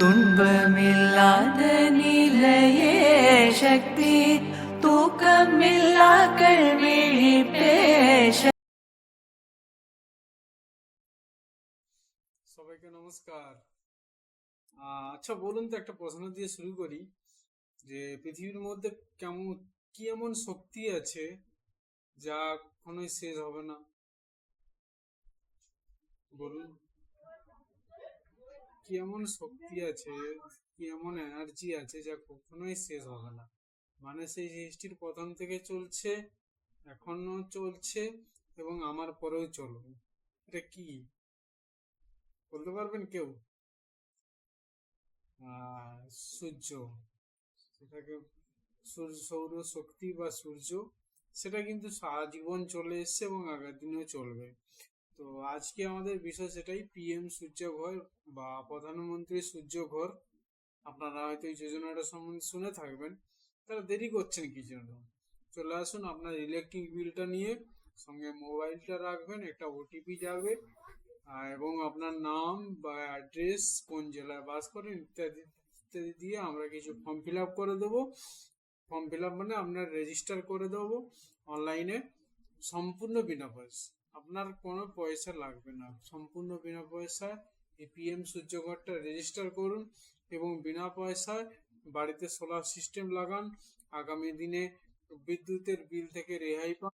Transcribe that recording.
തുൻപമില്ലാതെ നിലയേ ശക്തി തൂക്കമില്ലാ കൽവിഴിപ്പേ সবাইকে নমস্কার। আচ্ছা বলুন তো, একটা প্রশ্ন দিয়ে শুরু করি। যে, পৃথিবীর মধ্যে কেমন, কি এমন শক্তি আছে যা কখনোই শেষ হবে না? বলুন। কি এমন শক্তি আছে কি এমন এনার্জি আছে যা কখনোই শেষ হবে না। মানে সেই সৃষ্টির প্রথম থেকে চলছে, এখনও চলছে এবং আমার পরেও চলবে। এটা কি? বলতে পারবেন কেউ? সূর্য। সেটাকে সূর্য, সৌর শক্তি বা সূর্য, সেটা কিন্তু সারা জীবন চলে এসছে এবং আগামী দিনেও চলবে। তো আজকে আমাদের বিষয় সেটাই পিএম সূর্য ঘর বা প্রধানমন্ত্রী সূর্য ঘর আপনারা হয়তো এই যোজনাটা সম্বন্ধে শুনে থাকবেন। তারা দেরি করছেন কি জন্য? চলে আসুন আপনার ইলেকট্রিক বিলটা নিয়ে। সঙ্গে মোবাইলটা রাখবেন, একটা ওটিপি যাবে। এবং আপনার নাম বা অ্যাড্রেস কোন জেলায় বাস করেন ইত্যাদি ইত্যাদি দিয়ে আমরা কিছু ফর্ম ফিল আপ করে দেবো। ফর্ম ফিল আপ মানে আপনার রেজিস্টার করে দেবো অনলাইনে সম্পূর্ণ বিনা পয়সা। আপনার কোনো পয়সা লাগবে না। সম্পূর্ণ বিনা পয়সায় এই পিএম সূর্যঘরটা রেজিস্টার করুন এবং বিনা পয়সায় বাড়িতে সোলার সিস্টেম লাগান। আগামী দিনে বিদ্যুতের বিল থেকে রেহাই পান।